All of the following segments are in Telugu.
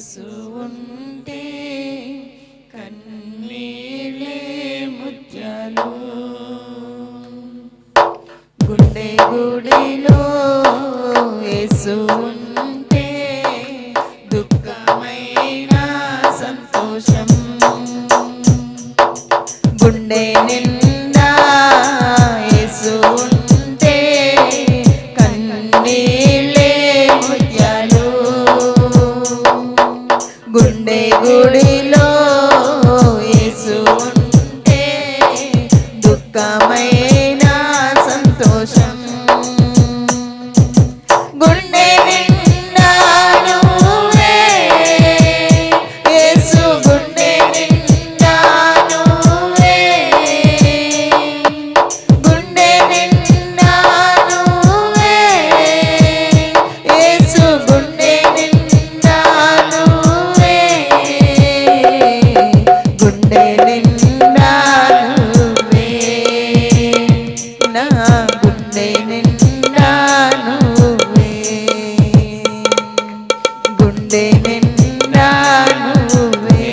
మనసు ఉంటే కన్నీళ్ళే ముత్యాలు. గుండె గుడిలో యేసు నా గుండె నిండా నువ్వే. గుండె నిండా నువ్వే.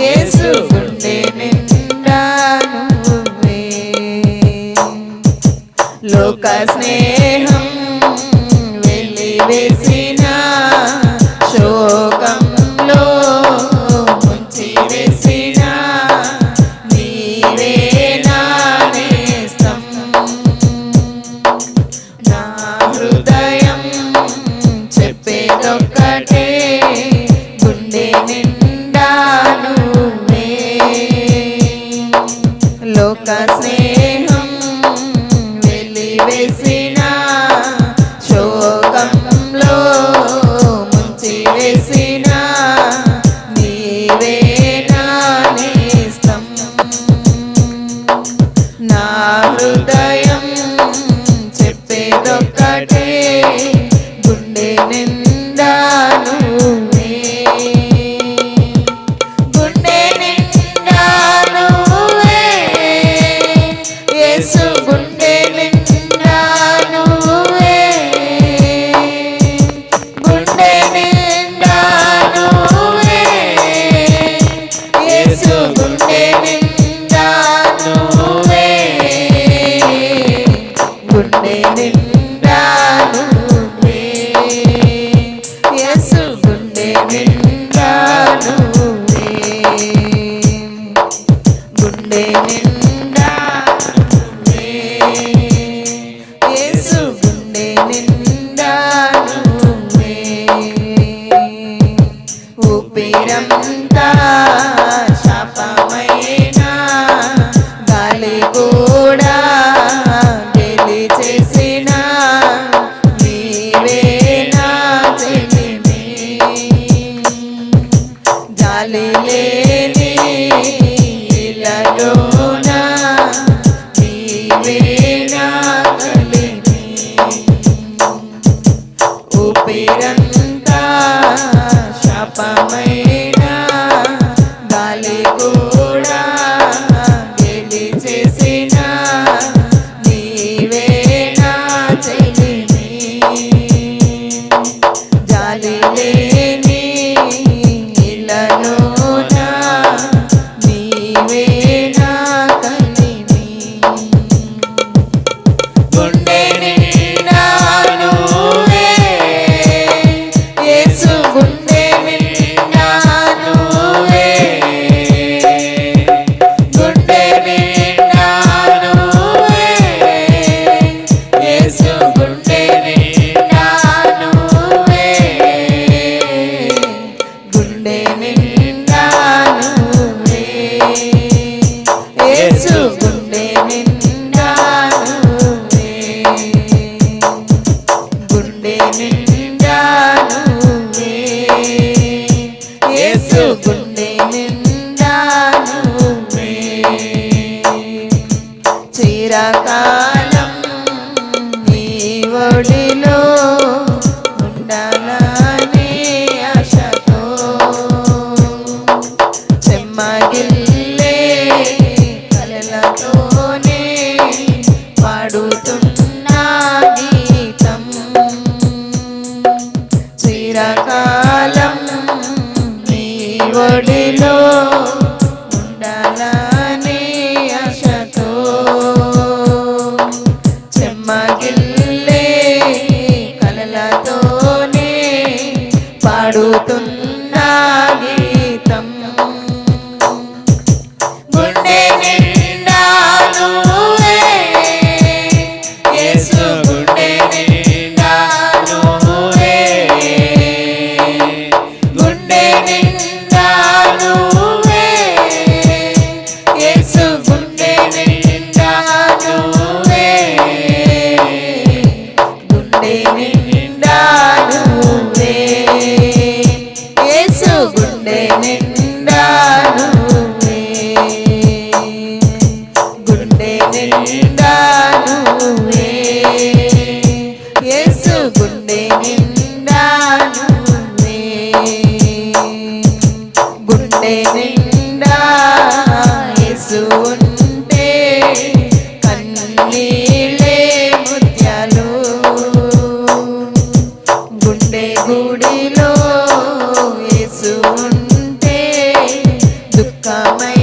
యేసు గుండె నిండా నువ్వే. లోక స్నేహం వెళ్ళి వేసి ఒక స్నేహం వెలివేసిన శోకంలో ముంచి వేసిన నీవే నా నా హృదయ ఊపిరంతా i சமய